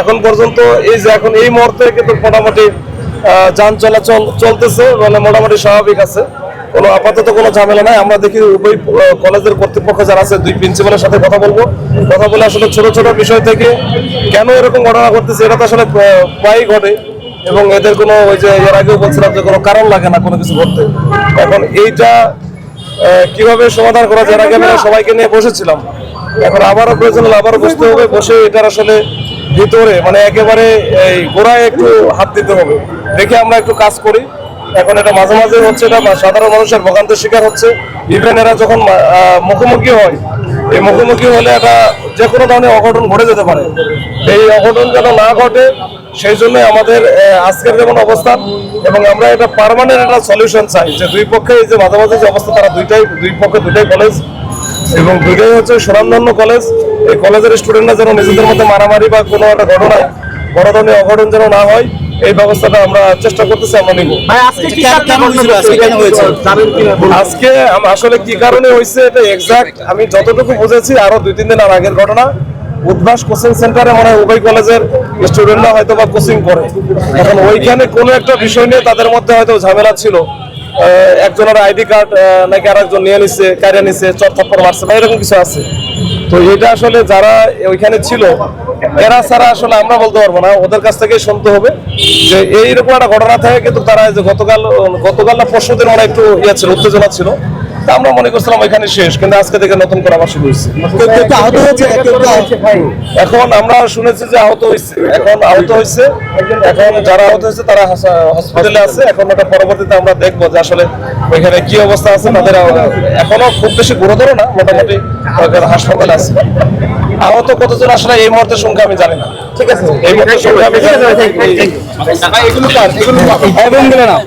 এখন পর্যন্ত এই যে এখন এই মুহূর্তে কিন্তু মোটামুটি যান চলাচল চলতেছে মানে মোটামুটি স্বাভাবিক আছে। কোনো আপাতত কোনো ঝামেলা নাই। আমরা দেখি উভয় কলেজের কর্তৃপক্ষ যারা আছে, দুই প্রিন্সিপালের সাথে কথা বলব। কথা বলে আসলে ছোট ছোট বিষয় থেকে কেন এরকম ঘটনা ঘটতেছে, এটা তো আসলে প্রায়ই ঘটে। এবং এদের কোনো ওই যে, এর আগেও বলছিলাম যে কোনো কারণ লাগে না কোনো কিছু করতে। এখন এইটা কীভাবে সমাধান করা যায় আগে আমরা সবাইকে নিয়ে বসেছিলাম। এখন আবারও প্রয়োজন হলে আবারও বসতে হবে, বসে এটার আসলে ভিতরে মানে একেবারে এই গোড়ায় একটু হাত দিতে হবে। দেখে আমরা একটু কাজ করি। এখন এটা মাঝে মাঝে হচ্ছে এটা সাধারণ মানুষের ভোগান্তির শিকার হচ্ছে। ইভেন এরা যখন মুখোমুখি হয়, এই মুখোমুখি হলে এটা যে কোনো ধরনের অঘটন ঘটে যেতে পারে। এই অঘটন যেন না ঘটে সেই জন্য আমাদের আজকের যেমন অবস্থান এবং আমরা এটা পার্মানেন্ট একটা সলিউশন চাই যে দুই পক্ষে এই যে মাঝামাঝি যে অবস্থা তারা দুইটাই দুই পক্ষে দুইটাই কলেজ এবং দুইটাই হচ্ছে সুনামধন্য কলেজ এই কলেজের স্টুডেন্টরা যেন নিজেদের মধ্যে মারামারি বা কোনো একটা ঘটনায় বড় ধরনের অঘটন যেন না হয় এই ব্যবস্থাটা আমরা চেষ্টা করতেছি আমরা নিব। আজকে আসলে কি কারণে হয়েছে এটা এক্সাক্ট আমি যতটুকু বুঝেছি আরও দুই তিন দিন আর আগের ঘটনা। উদ্ভাস কোচিং সেন্টারে মানে উভয় কলেজের স্টুডেন্টরা হয়তো বা কোচিং করে। এখন ওইখানে কোনো একটা বিষয় নিয়ে তাদের মধ্যে হয়তো ঝামেলা ছিল। একজনের আইডি কার্ড নাকি আর একজন নিয়ে নিছে কারিয়া নিছে চর থাপ্পড় মারছে বা এরকম কিছু আছে। তো এটা আসলে যারা ওইখানে ছিল, এরা ছাড়া আসলে আমরা বলতে পারব না। ওদের কাছ থেকে শুনতে হবে যে এইরকম একটা ঘটনা থাকে, কিন্তু তারা যে গতকাল গতকাল না পরশু দিন ওরা একটু ইয়ে ছিল, উত্তেজনা ছিল। তা আমরা মনে করছিলাম ওইখানে শেষ কিন্তু আজকে থেকে নতুন করে আবার শুরু হয়েছে। এখন আমরা শুনেছি যে আহত হয়েছে এখন আহত হয়েছে। এখন যারা আহত হয়েছে তারা হসপিটালে আছে। এখন ওটা পরবর্তীতে আমরা দেখব যে আসলে ওইখানে কি অবস্থা আছে তাদের এখনও খুব বেশি গুরুতর না মোটামুটি হাসপাতালে আছে। আহত কতজন আসলে এই মুহূর্তে সংখ্যা আমি জানি না। ঠিক আছে। এই মুহূর্তে সংখ্যা আমি জানি না।